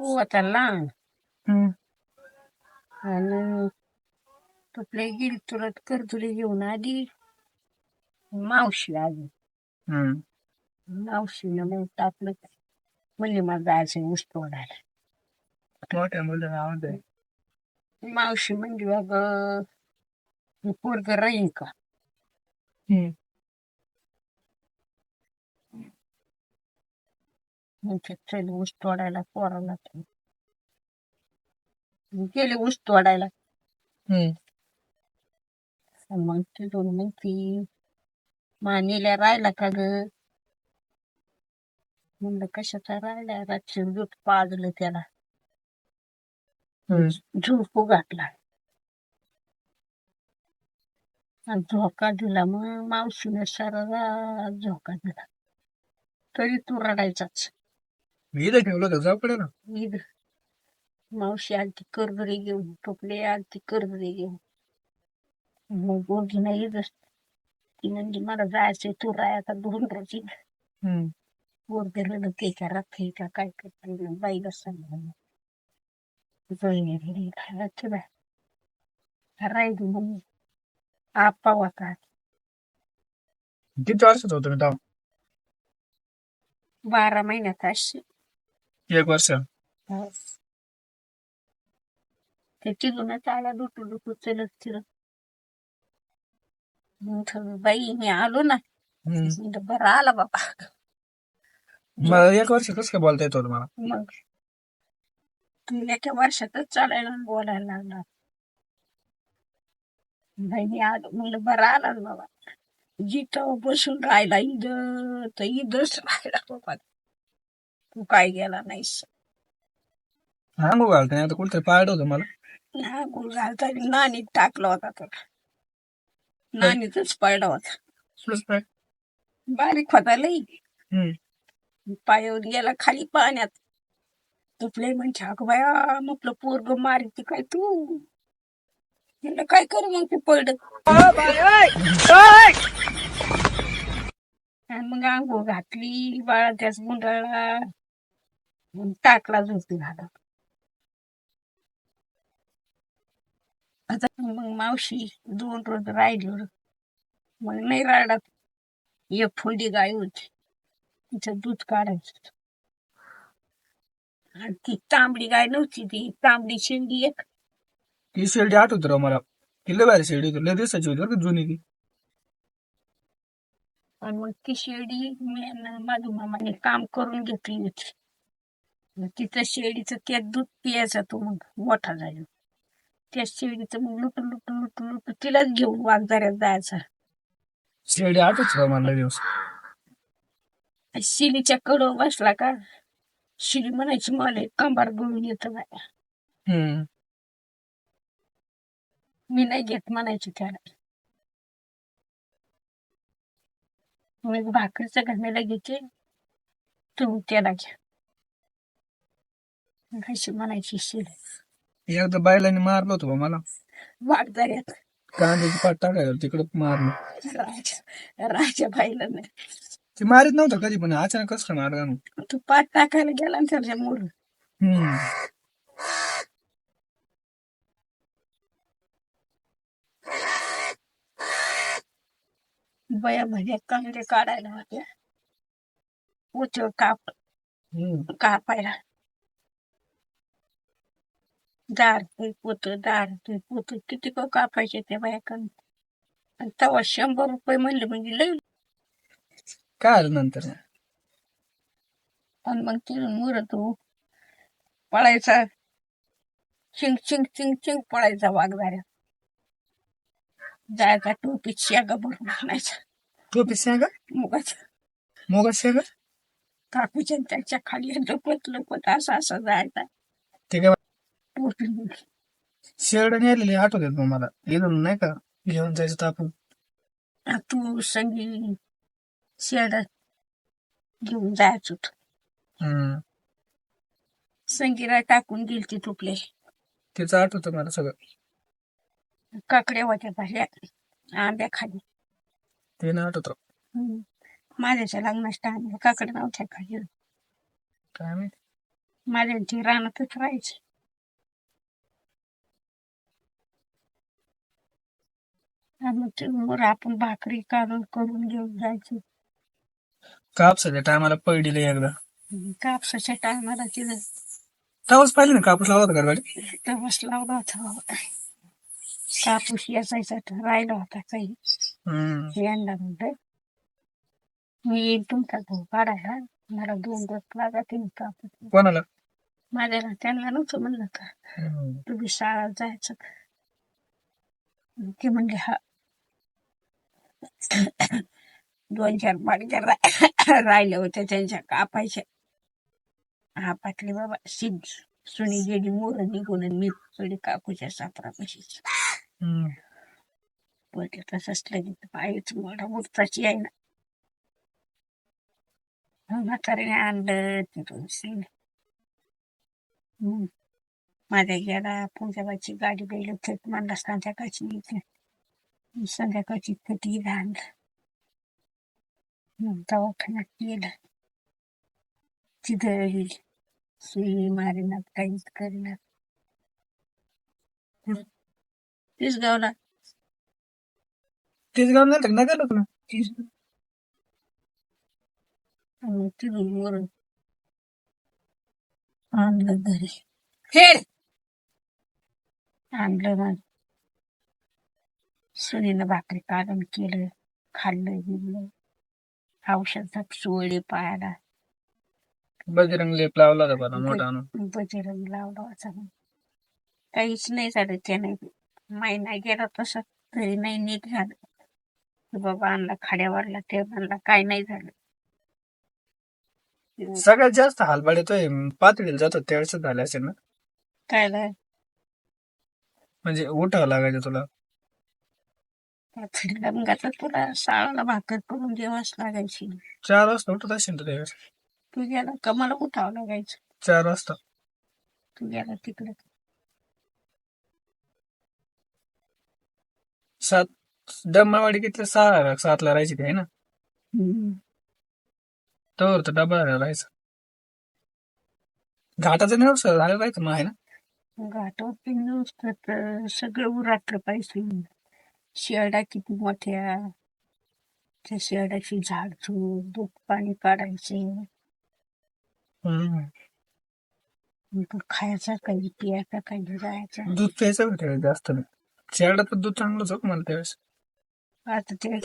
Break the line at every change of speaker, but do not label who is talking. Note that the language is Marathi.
आता लहान
हम्म.
आणि तुला गेली तुला कर्जुली घेऊन आधी मावशी आली.
हम्म.
मावशीनं मग टाकलं म्हणले मला जायचं ऊस तोडायला
मोठ्या मुलाला आवडते
मावशी म्हणजे बाबा पोरग राहीन का?
हम्म.
म्हणजे चल ऊस तोडायला पोराला. गेले ऊस तोडायला. मग तिथून मग ती मानेल्या राहिला का ग? म्हणलं कशाचा राहिला? रातची दूध पाजलं त्याला. झोपू घातला झोका दिला मग मावशीने सारा झोका दिला. तरी तू रडायचाच.
इथं ठेवलं होतं जाऊ पडेल ना
ईद मावशी आलती करदरी घेऊन टोपले आलती करदरी घेऊन. मग गोगी नाही ईदच ती म्हणजे मला जायचंय तू राय आता दोन रोजी
हम्म.
वर दिलं ते का रात्री का काय करते बाईला सांगितलं जोईने राहिली मग. आपा होता.
किती वर्षाचं होतं मी तेव्हा
बारा महिन्यात अशी.
एक वर्ष.
ते तिथूनच आला डुटू डुटू चलत मग थोडं बाई मी आलो ना. म्हणलं, बरं आला बाबा.
एक वर्ष कसं काय बोलता येत होतं मला?
मग. तू एका वर्षातच चालायला आणि बोलायला लागला. बाई मी आलो म्हणलं बरं आला ना बाबा. जिथं बसून राहिला इद तर इदच राहिला बाबा. तू काय गेला नाहीस.
हा घालता नाही आता कुठतरी पाड होतं मला.
हा घालता टाकला होता तुला पडला बारीक होता लई.
हम्म.
पायावर गेला खाली पाण्यात. तुपले म्हणजे अगं बाया म्हटलं पोरग मारती काय तू? म्हणलं काय करू मग ते पड आणि मग आंघोळ घातली बाळा त्याच गुंडाळला. टाकला झोपी घाला आता मग मावशी दोन रोज राहिली मग नाही राहणार एक फोडी गाय होती. तिचं दूध काढायचं आणि ती तांबडी गाय नव्हती ती. तांबडी शेंडी एक.
ती शेरडी आठवत राव मला. ती लय भारी शेरडी होती. लय दिवसाची होती बरं का जुनी ती.
आणि मग ती शेळी मी आणि माझ्या मामाने काम करून घेतली होती. तिचं शेळीचं ते दूध पियायचा तो मग मोठा झाला. त्या शेळीचं मग लुटू लुटू लुटू लुटू तिलाच घेऊन वागदाऱ्यात जायचा.
आठवत राव मला दिवस.
शिलीच्या कडव बसला का? शिली म्हणायची मला कंबार गळून येतं बाय.
हम्म.
मी नाही घेत म्हणायची त्याला. मग भाकरीचं घालायला घेते तुम्ही त्याला घ्या अशी म्हणायची शिली
एकदा बायलाने मारलं होतं बा मला.
वागदाऱ्यात
कांद्याची पाट टाकायला तिकडं मारलं.
राजा राजा बाईला नाही
ती मारित नव्हतं कधी पण अचानक कसं काय मारलं ना
तू पाठ टाकायला गेला ना त्याच्या मोर
हम्म.
बया भज्या कांदे काढायला होत्या. उच काप.
हम्म.
कापायला. दार ते पोत दार ते पोत किती को कापायचे त्या आणि तेव्हा शंभर रुपये म्हणले म्हणजे लई
काय आलं नंतर
आणि मग तिथून मुर तू पळायचा चिंग चिंग चिंग चिंग पळायचा वाघदाऱ्या जायचा टोपीत शेगा भरून आणायचा
टोपी शेंगा
मुगाचा
मोगा शेंगा
काकूच्या त्याच्याखाली लपत लपत असा असा जायचा
ते काय
टोपी
शेरड नेलेली आठवतात मग मला. इथून नाही का? घेऊन जायचं तर आपण.
तू संगी शेडात घेऊन जायच होत.
हम्म.
संगीला टाकून दिल ती तुपले
तिचं आठवतं मला सगळं.
काकड्या होत्या भाज्या आंब्या खाली.
ते नाही आठवत.
हम्म. माझ्याच्या लग्नाच्या टाइमला काकड्या नव्हत्या खाली.
काय माहिती?
माझ्यांची रानातच राहायची आणि ते वर आपण भाकरी काढून करून घेऊन जायचो.
कापसाच्या टायमाला पडली एकदा.
कापसाच्या टायमाला तिथं
तेव्हाच पाहिजे ना कापूस लावला होता गाडी?
तवस लावला होता. कापूस याचायचा राहिला होता काही. यंदा म्हणलं मी येईन तुमचा भाऊ काढायला. मला दोन दिवस लागत कापूस.
कोणाला?
माझ्याला त्यांना नव्हतं म्हणलं का. तुम्ही शाळेत जायचं ते म्हणले हा. दोन चार बाडग्या रा- राहिल्या होत्या त्यांच्या कापायच्या हा पाटली बाबा सिद्ध सुनी गेली मोर निघून आणि मी थोडी काकूच्या सापरा कशीच
हम्म.
तसंच लगेच पायच मोठा मुर्ताची आहे ना. मग म्हातारीने आणलं तिथून सीन हम्म. माझ्या गेला पंजाबाची गाडी गेली थेट म्हणला संध्याकाळची येते मी संध्याकाळची कधी मग दवाखान्यात गेलं तिथं सुई मारिनात काहीच करीनात तेच गावला
तेच गाव नाही ना गेलो ना
तीच तिथून वरून आणलं घरी
हे
आणलं मग सुनीनं भाकरी काढून केलं खाल्लं गेलं औषधात सोळी पायाला
बजरंग लेप लावला होता बरं मोठा आणून.
बजरंग लावला होता. मग काहीच नाही झालं त्याने. महिना गेला तसा तरी नाही नीट झालं तो बाबा आणला खाड्यावरला ते म्हणला काय नाही झालं.
सगळ्यात जास्त हालबाड येतोय पातळीला जातो त्यावेळेस झाले असेल ना?
काय?
म्हणजे उठावं लागायचं तुला.
आता तुला शाळाला भाकर करून लागायची.
चार वाजता उठत असेल तू त्यावेळेस
तू गेला का? मला उठावं लागायचं.
चार वाजता.
तू गेला तिकडे.
सात डम्मावाडी किती? सहा सातला राहायची ती आहे ना? तर तर डबा राहायचा. घाटाचं नाही झालं राहायचं मग आहे ना?
घाटावरती नुसतं तर सगळं उराटलं पाहिजे. शेरडा किती मोठ्या त्या शेरडाची झाड झूड दूध पाणी काढायचे.
हम्म.
खायचा काही पियाचा काही जायचा
दूध प्यायचं त्यावेळेस जास्त? नाही शेरडा तर दूध चांगलंच होतं मला त्यावेळेस.
आता ते